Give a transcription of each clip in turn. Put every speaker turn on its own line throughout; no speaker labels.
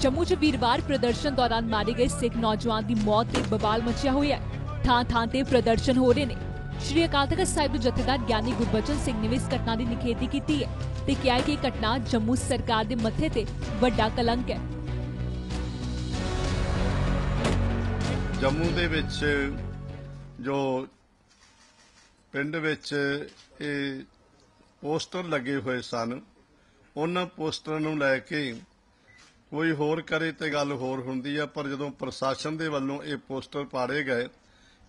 ਜੰਮੂ 'ਚ ਵੀਰਵਾਰ ਪ੍ਰਦਰਸ਼ਨ ਦੌਰਾਨ ਮਾਰੇ ਗਏ ਸਿੱਖ ਨੌਜਵਾਨ ਦੀ ਮੌਤ ਤੇ ਬਵਾਲ ਮਚਿਆ ਹੋਇਆ ਹੈ। ਥਾਂ ਥਾਂ ਤੇ ਪ੍ਰਦਰਸ਼ਨ ਹੋ ਰਹੇ ਨੇ। ਸ਼੍ਰੀ ਅਕਾਲ ਤਖਤ ਸਾਹਿਬ ਦੇ ਜਥੇਦਾਰ ਗਿਆਨੀ ਗੁਰਬਚਨ ਸਿੰਘ ਨੇ ਇਸ ਘਟਨਾ ਦੀ ਨਿਖੇਧੀ ਕੀਤੀ ਹੈ ਤੇ ਕਿਹਾ ਕਿ ਇਹ ਘਟਨਾ ਜੰਮੂ ਸਰਕਾਰ ਦੇ ਮੱਥੇ ਤੇ ਵੱਡਾ ਕਲੰਕ ਹੈ।
ਜੰਮੂ ਦੇ ਵਿੱਚ ਜੋ ਪਿੰਡ ਵਿੱਚ ਇਹ ਪੋਸਟਰ ਲੱਗੇ ਹੋਏ ਸਨ, ਉਹਨਾਂ ਪੋਸਟਰਾਂ ਨੂੰ ਲੈ ਕੇ ਕੋਈ ਹੋਰ ਕਰੇ ਤੇ ਗੱਲ ਹੋਰ ਹੁੰਦੀ ਆ, ਪਰ ਜਦੋਂ ਪ੍ਰਸ਼ਾਸਨ ਦੇ ਵੱਲੋਂ ਇਹ ਪੋਸਟਰ ਪਾੜੇ ਗਏ,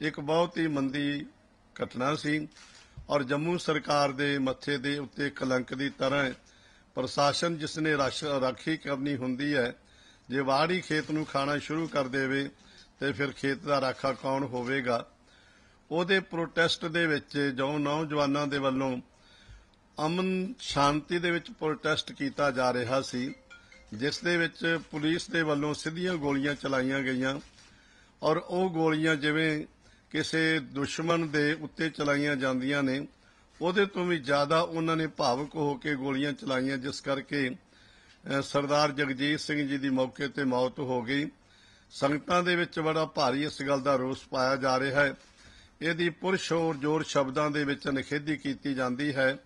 ਇੱਕ ਬਹੁਤ ਹੀ ਮੰਦੀ ਘਟਨਾ ਸੀ ਔਰ ਜੰਮੂ ਸਰਕਾਰ ਦੇ ਮੱਥੇ ਦੇ ਉੱਤੇ ਕਲੰਕ ਦੀ ਤਰ੍ਹਾਂ ਪ੍ਰਸ਼ਾਸਨ ਜਿਸ ਨੇ ਰਾਖੀ ਕਰਨੀ ਹੁੰਦੀ ਹੈ, ਜੇ ਵਾੜੀ ਖੇਤ ਨੂੰ ਖਾਣਾ ਸ਼ੁਰੂ ਕਰ ਦੇਵੇ ਤੇ ਫਿਰ ਖੇਤ ਦਾ ਰਾਖਾ ਕੌਣ ਹੋਵੇਗਾ? ਉਹਦੇ ਪ੍ਰੋਟੈਸਟ ਦੇ ਵਿੱਚ ਜੋ ਨੌਜਵਾਨਾਂ ਦੇ ਵੱਲੋਂ ਅਮਨ ਸ਼ਾਂਤੀ ਦੇ ਵਿੱਚ ਪ੍ਰੋਟੈਸਟ ਕੀਤਾ ਜਾ ਰਿਹਾ ਸੀ। ਜਿਸ ਦੇ ਵਿੱਚ ਪੁਲਿਸ ਦੇ ਵੱਲੋਂ ਸਿੱਧੀਆਂ ਗੋਲੀਆਂ ਚਲਾਈਆਂ ਗਈਆਂ ਔਰ ਉਹ ਗੋਲੀਆਂ ਜਿਵੇਂ ਕਿਸੇ ਦੁਸ਼ਮਣ ਦੇ ਉੱਤੇ ਚਲਾਈਆਂ ਜਾਂਦੀਆਂ ਨੇ, ਉਹਦੇ ਤੋਂ ਵੀ ਜ਼ਿਆਦਾ ਉਹਨਾਂ ਨੇ ਭਾਵੁਕ ਹੋ ਕੇ ਗੋਲੀਆਂ ਚਲਾਈਆਂ, ਜਿਸ ਕਰਕੇ ਸਰਦਾਰ ਜਗਜੀਤ ਸਿੰਘ ਜੀ ਦੀ ਮੌਕੇ ਤੇ ਮੌਤ ਹੋ ਗਈ। ਸੰਗਤਾਂ ਦੇ ਵਿੱਚ ਬੜਾ ਭਾਰੀ ਇਸ ਗੱਲ ਦਾ ਰੋਸ ਪਾਇਆ ਜਾ ਰਿਹਾ ਹੈ। ਇਹਦੀ ਪੁਰਸ਼ੋਰ ਜੋਰ ਸ਼ਬਦਾਂ ਦੇ ਵਿੱਚ ਨਿਖੇਧੀ ਕੀਤੀ ਜਾਂਦੀ ਹੈ